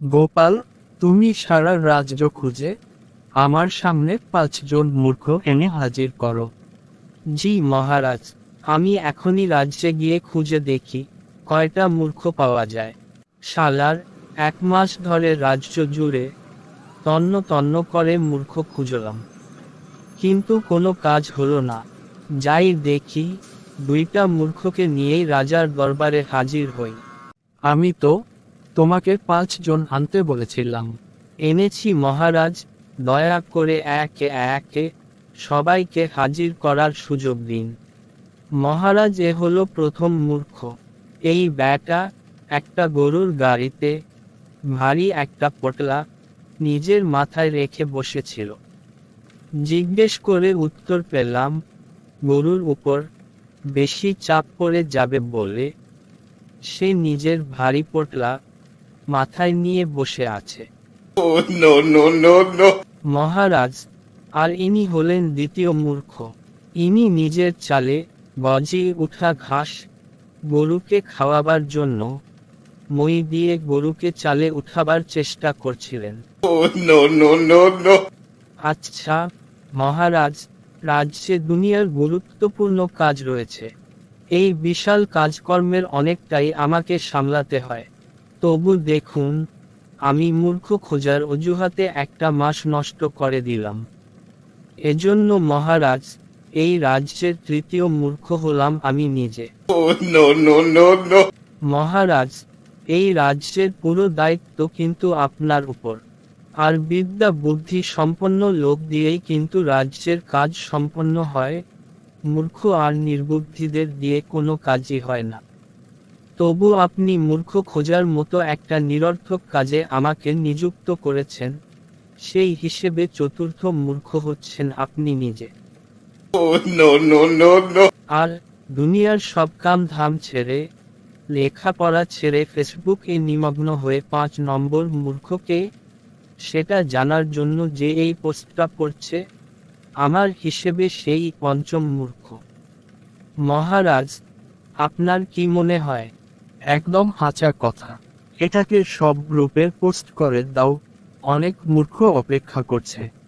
গোপাল, তুমি সারা রাজ্য খুঁজে আমার সামনে পাঁচজন মূর্খ এনে হাজির করো। জি মহারাজ, আমি এখনই রাজ্যে গিয়ে খুঁজে দেখি, কয়টা মূর্খ পাওয়া যায়। শালার, এক মাস ধরে রাজ্য জুড়ে তন্ন তন্ন করে মূর্খ খুঁজলাম। কিন্তু কোনো কাজ হলো না। যাই দেখি, দুইটা মূর্খকে নিয়েই রাজার দরবারে হাজির হই। আমি তো তোমাকে পাঁচজন আনতে বলেছিলাম। এনেছি মহারাজ, দয়া করে একে একে সবাইকে হাজির করার সুযোগ দিন। মহারাজ এ হলো প্রথম মূর্খ। এই ব্যাটা একটা গরুর গাড়িতে ভারী একটা পটলা নিজের মাথায় রেখে বসেছিল। জিজ্ঞেস করে উত্তর পেলাম, গরুর উপর বেশি চাপ পড়ে যাবে বলে সে নিজের ভারী পটলা মাথায় নিয়ে বসে আছে! মহারাজ আর ইনি হলেন দ্বিতীয় মূর্খ। ইনি নিজের চালে গজিয়ে উঠা ঘাস গরুকে খাওয়াবার জন্য মই দিয়ে গরুকে চালে উঠাবার চেষ্টা করছিলেন! আচ্ছা মহারাজ রাজ্যে দুনিয়ার গুরুত্বপূর্ণ কাজ রয়েছে। এই বিশাল কাজকর্মের অনেকটাই আমাকে সামলাতে হয়। তবু দেখুন আমি মূর্খ খোঁজার অজুহাতে একটা মাস নষ্ট করে দিলাম। এজন্য মহারাজ এই রাজ্যের তৃতীয় মূর্খ হলাম আমি নিজে! মহারাজ এই রাজ্যের পুরো দায়িত্ব কিন্তু আপনার উপর। আর বিদ্যা বুদ্ধি সম্পন্ন লোক দিয়েই কিন্তু রাজ্যের কাজ সম্পন্ন হয়। মূর্খ আর নির্বুদ্ধিদের দিয়ে কোনো কাজই হয় না। তবু আপনি মূর্খ খোঁজার মতো একটা নিরর্থক কাজে আমাকে নিযুক্ত করেছেন। সেই হিসেবে চতুর্থ মূর্খ হচ্ছেন আপনি নিজে! আর দুনিয়ার সব কাম ধাম ছেড়ে লেখাপড়া ছেড়ে ফেসবুকে নিমগ্ন হয়ে পাঁচ নম্বর মূর্খকে সেটা জানার জন্য যে এই পোস্টটা পড়ছে আমার হিসেবে সেই পঞ্চম মূর্খ। মহারাজ আপনার কি মনে হয়? একদম হাঁচা কথা। এটাকে সব গ্রুপে পোস্ট করে দাও। অনেক মূর্খ অপেক্ষা করছে।